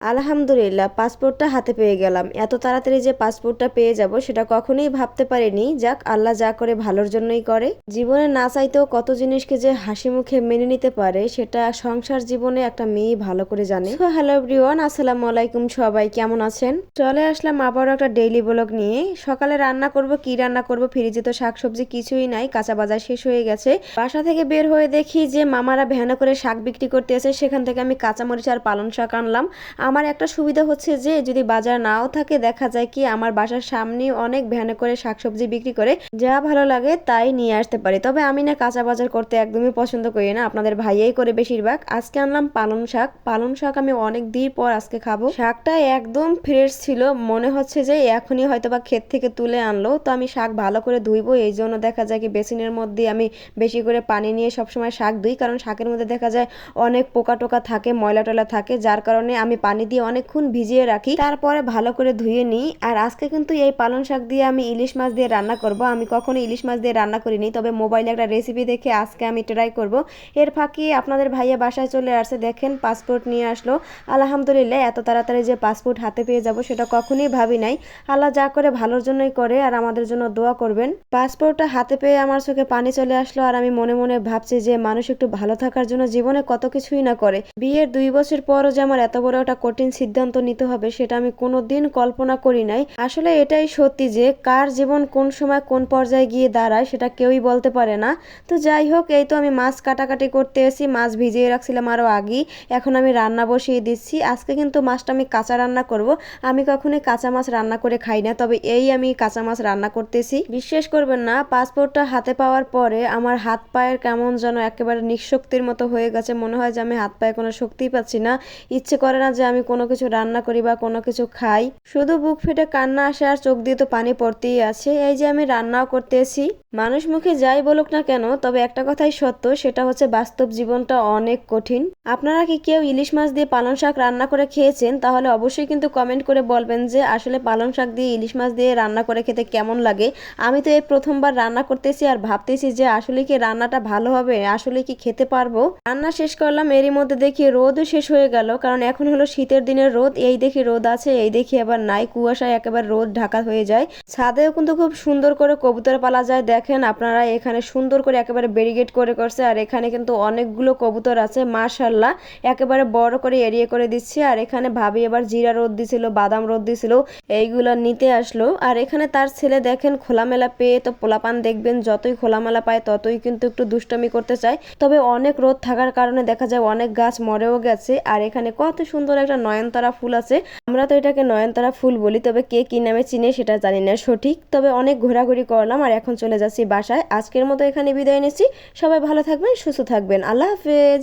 আলহামদুলিল্লাহ, পাসপোর্টটা হাতে পেয়ে গেলাম। এত তাড়াতাড়ি যে পাসপোর্টটা পেয়ে যাব সেটা কখনোই ভাবতে পারিনি। যাক, আল্লাহ যা করে ভালোর জন্যই করে। জীবনে না চাইতেও কত জিনিসকে যে হাসি মুখে মেনে নিতে পারে, সেটা সংসার জীবনে একটা মেয়ে ভালো করে জানে। হ্যালো এভরিওয়ান আসসালামু আলাইকুম সবাই, কেমন আছেন? চলে আসলাম আবারও একটা ডেইলি ব্লগ নিয়ে। সকালে রান্না করব, কি রান্না করব, ফ্রিজে তো শাকসবজি কিছুই নাই, কাঁচা বাজার শেষ হয়ে গেছে। বাসা থেকে বের হয়ে দেখি যে মামারা ভ্যানে করে শাক বিক্রি করতে আছে সেখান থেকে আমি কাঁচামরিচ আর পালং শাক আনলাম। আমার একটা সুবিধা হচ্ছে যে, যদি বাজার নাও থাকে, দেখা যায় কি আমার বাসার সামনে অনেক ভ্যানে করে শাকসবজি বিক্রি করে যা ভালো লাগে তাই নিয়ে আসতে পারি। তবে আমি না কাঁচা বাজার করতে একদমই পছন্দ করি না। আপনাদের ভাইয়াই করে বেশিরভাগ। আজকে আনলাম পালং শাক। পালং শাক আমি অনেক দিন পর আজকে খাব। শাকটা একদম ফ্রেশ ছিল। মনে হচ্ছে যে, এখনই হয়তো বা ক্ষেত থেকে তুলে আনলো। তো আমি শাক ভালো করে ধুইবো। এই জন্য দেখা যায় কি বেসিনের মধ্যে আমি বেশি করে পানি নিয়ে সবসময় শাক ধুই। কারণ শাকের মধ্যে দেখা যায় অনেক পোকা টোকা থাকে ময়লা টলা থাকে। যার কারণে আমি পানি দিয়ে অনেকক্ষণ ভিজিয়ে রাখি, তারপরে ভালো করে ধুয়ে নিই। আর আজকে কিন্তু এই পালং শাক দিয়ে আমি ইলিশ মাছ দিয়ে রান্না করব। আমি কখনো ইলিশ মাছ দিয়ে রান্না করিনি, তবে মোবাইলে একটা রেসিপি দেখে আজকে আমি ট্রাই করব। এর ফাঁকি আপনাদের ভাইয়া বাসায় চলে আসছে, দেখেন পাসপোর্ট নিয়ে আসলো। আলহামদুলিল্লাহ, এত তাড়াতাড়ি যে পাসপোর্ট হাতে পেয়ে যাব সেটা কখনোই ভাবি নাই। আল্লাহ যা করে ভালোর জন্যই করে, আর আমাদের জন্য দোয়া করবেন। পাসপোর্টটা হাতে পেয়ে আমার চোখে পানি চলে আসলো, আর আমি মনে মনে ভাবছি যে মানুষ একটু ভালো থাকার জন্য জীবনে কত কিছুই না করে। বিয়ের দুই বছর পরও যে আমার এত বড় একটা কঠিন সিদ্ধান্ত নিতে হবে, সেটা আমি কোনো দিন কল্পনা করি নাই। আসলে এটাই সত্যি যে, কার জীবন কোন সময় কোন পর্যায়ে গিয়ে দাঁড়ায়, সেটা কেউই বলতে পারে না। তো যাই হোক, এই তো আমি মাছ কাটাকাটি করতে এসি মাছ ভিজিয়ে রাখছিলাম আরও আগেই। এখন আমি রান্না বসিয়ে দিচ্ছি। আজকে কিন্তু মাছটা আমি কাঁচা রান্না করব। আমি কখনোই কাঁচা মাছ রান্না করে খাই না, তবে এই আমি কাঁচা মাছ রান্না করতেছি। বিশ্বাস করবেন না, পাসপোর্টটা হাতে পাওয়ার পরে আমার হাত পায়ের কেমন যেন একেবারে নিঃশক্তির মতো হয়ে গেছে। মনে হয় যে আমি হাত পায়ে কোনো শক্তিই পাচ্ছি না। ইচ্ছে করে না যে আমি কোনো কিছু রান্না করি বা কোনো কিছু খাই, শুধু বুক ফেটে কান্না আসে আর চোখ দিয়ে তো পানি পড়তেই আছে। এই যে আমি রান্নাও করতেছি। মানুষ মুখে যাই বলুক না কেন, তবে একটা কথাই সত্য, সেটা হচ্ছে বাস্তব জীবনটা অনেক কঠিন। আপনারা কি কেউ ইলিশ মাছ দিয়ে পালং শাক রান্না করে খেয়েছেন? তাহলে অবশ্যই কিন্তু কমেন্ট করে বলবেন যে, আসলে পালং শাক দিয়ে ইলিশ মাছ দিয়ে রান্না করে খেতে কেমন লাগে? আমি তো এই প্রথমবার রান্না করতেছি আর ভাবতেছি যে, আসলে কি রান্নাটা ভালো হবে? আসলে কি খেতে পারব? রান্না শেষ করলাম, এরই মধ্যে দেখি রোদও শেষ হয়ে গেল। কারণ এখন হলো শীতের দিনের রোদ, এই দেখি রোদ আছে, এই দেখি আবার নাই। কুয়াশায় একেবারে রোদ ঢাকা হয়ে যায়। ছাদেও কিন্তু খুব সুন্দর করে কবুতর পালা যায় দেখেন আপনারা এখানে সুন্দর করে একেবারে ব্যারিগেড করে করছে, আর এখানে কিন্তু অনেকগুলো কবুতর আছে মাশাল্লাহ একেবারে বড় করে এরিয়ে করে দিচ্ছে, আর এখানে ভাবি এবার জিরা রোদ দিছিল, বাদাম রোদ দিছিল, এইগুলো নিতে আসলো। আর এখানে তার ছেলে দেখেন খোলামেলা পেয়ে তো পোলাপান দেখবেন, যতই খোলামেলা পায় ততই কিন্তু একটু দুষ্টমি করতে চায়। তবে অনেক রোদ থাকার কারণে দেখা যায় অনেক গাছ মরেও গেছে, আর এখানে কত সুন্দর একটা নয়নতারা ফুল আছে। আমরা তো এটাকে নয়নতারা ফুল বলি, তবে কে কি নামে চিনে সেটা জানি না সঠিক, তবে অনেক ঘোরাঘুরি করলাম, আর এখন চলে যাচ্ছি বাসায়। আজকের মতো এখানে বিদায় নিচ্ছি। সবাই ভালো থাকবেন সুস্থ থাকবেন। আল্লাহ হাফেজ।